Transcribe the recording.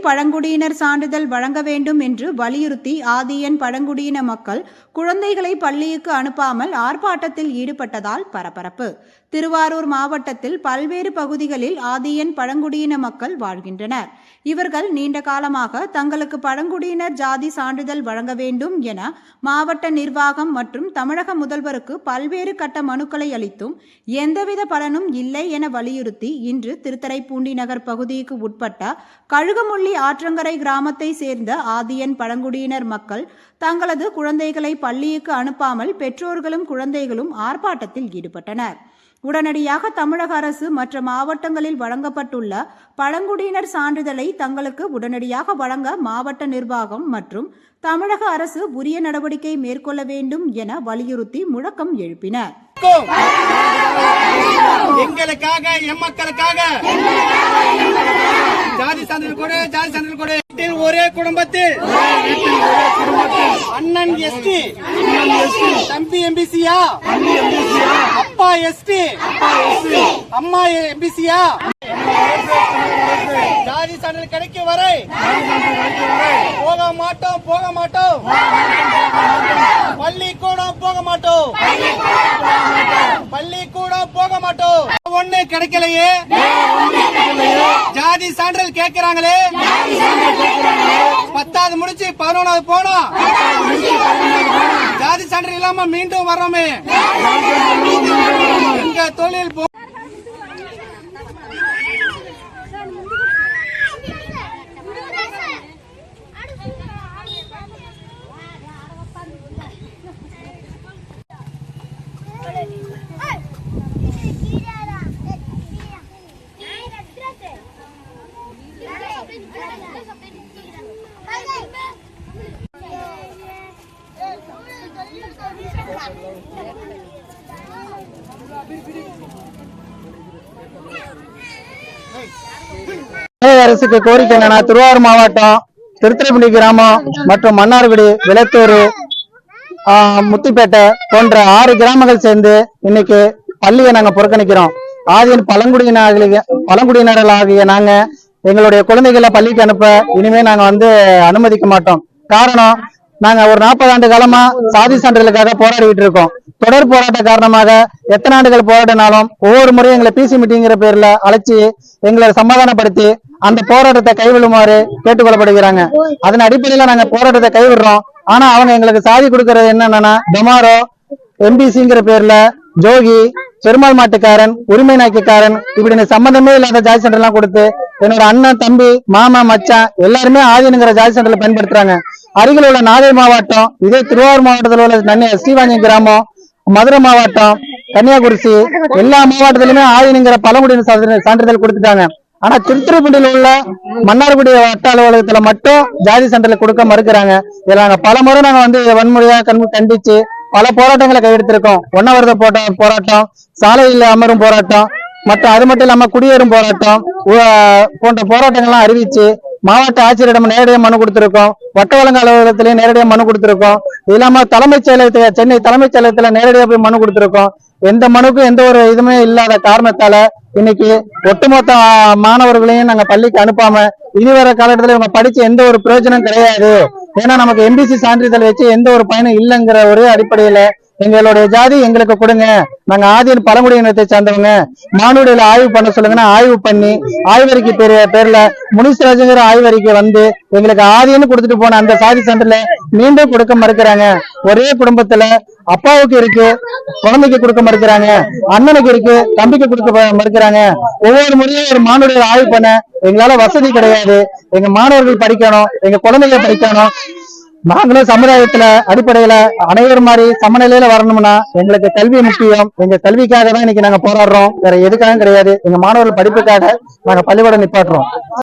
பழங்குடியினர் சான்றிதழ் வழங்க வேண்டும் என்று வலியுறுத்தி ஆதியன் பழங்குடியின மக்கள் குழந்தைகளை பள்ளிக்கு அனுப்பாமல் ஆர்ப்பாட்டத்தில் ஈடுபட்டதால் பரபரப்பு. திருவாரூர் மாவட்டத்தில் பல்வேறு பகுதிகளில் ஆதியன் பழங்குடியின மக்கள் வாழ்கின்றனர். இவர்கள் நீண்ட காலமாக தங்களுக்கு பழங்குடியினர் ஜாதி சான்றிதழ் வழங்க வேண்டும் என மாவட்ட நிர்வாகம் மற்றும் தமிழக முதல்வருக்கு பல்வேறு கட்ட மனுக்களை அளித்தும் எந்தவித பலனும் இல்லை என வலியுறுத்தி இன்று திருத்தரைப்பூண்டி நகர் பகுதிக்கு உட்பட்ட கழுகுமுள்ளி ஆற்றங்கரை கிராமத்தை சேர்ந்த ஆதியன் பழங்குடியினர் மக்கள் தங்களது குழந்தைகளை பள்ளிக்கு அனுப்பாமல் பெற்றோர்களும் குழந்தைகளும் ஆர்ப்பாட்டத்தில் ஈடுபட்டனர். உடனடியாக தமிழக அரசு மற்ற மாவட்டங்களில் வழங்கப்பட்டுள்ள பழங்குடியினர் சான்றிதழை தங்களுக்கு உடனடியாக வழங்க மாவட்ட நிர்வாகம் மற்றும் தமிழக அரசு உரிய நடவடிக்கை மேற்கொள்ள வேண்டும் என வலியுறுத்தி முழக்கம் எழுப்பினர் எங்களுக்காக எம்மக்களுக்காக ஜாதி சான்றிதழ் கொடு ஜாதி சான்றிதழ் கொடு. ஒரே குடும்பத்தில். அண்ணன் எஸ்டி தம்பி எம்பிசியா. அப்பா எஸ்டி அம்மா எம்பிசியா? ஜாதி சான்றிதழ் கிடைக்கும் வரை போக மாட்டோம் போக மாட்டோம். பள்ளிக்கூடம் போக மாட்டோம். பள்ளிக்கூடம் போக மாட்டோம். ஒண்ணு கிடைக்கலையே. ஜாதி சான்றிதழ் கேட்கிறாங்களே? பத்தாவது முடிச்சு பதினொன்னாவது போனோம் ஜாதி சான்றிதழ் இல்லாம மீண்டும் வர்றோமே? எங்க தொழில் போ- தமிழக அரசுக்கு கோரிக்கை என்னன்னா திருவாரூர் மாவட்டம் திருத்துறைப்பூண்டி கிராமம் மற்றும் மன்னார்குடி விளத்தூர் ஆஹ், போன்ற ஆறு கிராமங்கள் சேர்ந்து இன்னைக்கு பள்ளியை நாங்க புறக்கணிக்கிறோம். ஆதியின் பழங்குடியினர்களாகிய பழங்குடியினர்களாகிய நாங்க எங்களுடைய குழந்தைகளை பள்ளிக்கு அனுப்ப இனிமே நாங்க வந்து அனுமதிக்க மாட்டோம். காரணம் நாங்க ஒரு நாற்பது ஆண்டு காலமா சாதி சான்றிதழுக்காக போராடிட்டு இருக்கோம். தொடர் போராட்ட காரணமாக எத்தனை ஆண்டுகள் போராடினாலும் ஒவ்வொரு முறையும் எங்களை பிசி மீட்டிங்கிற பேர்ல அழைச்சி எங்களை சமாதானப்படுத்தி அந்த போராட்டத்தை கைவிடுமாறு கேட்டுக்கொள்ளப்படுகிறாங்க. அதன் அடிப்படையில நாங்க போராட்டத்தை கைவிடுறோம். ஆனா அவங்க எங்களுக்கு சாதி கொடுக்கறது என்னன்னா டொமாரோ எம்பிசிங்கிற பேர்ல ஜோகி பெருமாள் மாட்டுக்காரன் உரிமை நாய்க்குக்காரன் இப்படின்னு சம்பந்தமே இல்லாத ஜாதி சென்டர் எல்லாம் கொடுத்து என்னோட அண்ணன் தம்பி மாமா மச்சான் எல்லாருமே ஆதீனுங்கிற ஜாதி சென்டர்ல பயன்படுத்துறாங்க. அருகில் உள்ள நாகை மாவட்டம் இதே திருவாரூர் மாவட்டத்தில் உள்ள நன்னி ஸ்ரீவாஞ்சி கிராமம் மதுரை மாவட்டம் கன்னியாகுமரி எல்லா மாவட்டத்திலுமே ஆயினுங்கிற பழங்குடியின சான்றிதழ் கொடுத்துட்டாங்க. ஆனா திருத்துறைப்பூண்டியில் உள்ள மன்னார்குடி வட்ட அலுவலகத்துல மட்டும் ஜாதி சான்றிதழ் கொடுக்க மறுக்கிறாங்க. இதுல நாங்க பல முறை நாங்க வந்து வன்முறையா கண் கண்டிச்சு பல போராட்டங்களை கையெடுத்திருக்கோம். ஒன்னவரத போட்ட போராட்டம் சாலையில் அமரும் போராட்டம் மற்றும் அது மட்டும் இல்லாம குடியேறும் போராட்டம் போன்ற போராட்டங்கள்லாம் அறிவிச்சு மாவட்ட ஆட்சியரிடம் நேரடியாக மனு கொடுத்திருக்கோம். வட்ட வழங்க அலுவலகத்திலையும் நேரடியாக மனு கொடுத்திருக்கோம். இது இல்லாம தலைமைச் செயலகத்துல சென்னை தலைமைச் செயலகத்துல நேரடியாக போய் மனு கொடுத்திருக்கோம். எந்த மனுக்கும் எந்த ஒரு இதுவுமே இல்லாத காரணத்தால இன்னைக்கு ஒட்டுமொத்த மாணவர்களையும் நாங்க பள்ளிக்கு அனுப்பாம இனி வர காலகட்டத்துல இவங்க படிச்சு எந்த ஒரு பிரயோஜனம் கிடையாது. ஏன்னா நமக்கு எம்பிசி சான்றிதழ் வச்சு எந்த ஒரு பயனும் இல்லைங்கிற ஒரே அடிப்படையில எங்களுடைய ஜாதி எங்களுக்கு கொடுங்க. நாங்க ஆதியின் பழங்குடியினத்தை சார்ந்தவங்க. மானுடையில ஆய்வு பண்ண சொல்லுங்கன்னா ஆய்வு பண்ணி ஆய்வறிக்கை பேர் பேர்ல முனிஸ்ராஜுங்கிற ஆய்வறிக்கை வந்து எங்களுக்கு ஆதின்னு கொடுத்துட்டு போன அந்த சாதி சான்றில மீண்டும் கொடுக்க மறுக்கிறாங்க. ஒரே குடும்பத்துல அப்பாவுக்கு இருக்கு குழந்தைக்கு கொடுக்க மறுக்கிறாங்க அண்ணனுக்கு இருக்கு தம்பிக்கு கொடுக்க மறுக்கிறாங்க. ஒவ்வொரு முறையும் ஒரு மாணவர்கள் ஆய்வு பண்ண எங்களால வசதி கிடையாது. எங்க மாணவர்கள் படிக்கணும் எங்க குழந்தைங்க படிக்கணும். நாங்களும் சமுதாயத்துல அடிப்படையில அனைவரும் மாதிரி சமநிலையில வரணும்னா எங்களுக்கு கல்வி முக்கியம். எங்க கல்விக்காக தான் இன்னைக்கு நாங்க போராடுறோம். வேற எதுக்காகவும் கிடையாது. எங்க மாணவர்கள் படிப்புக்காக நாங்க பள்ளிக்கூடம் நிப்பாட்டுறோம்.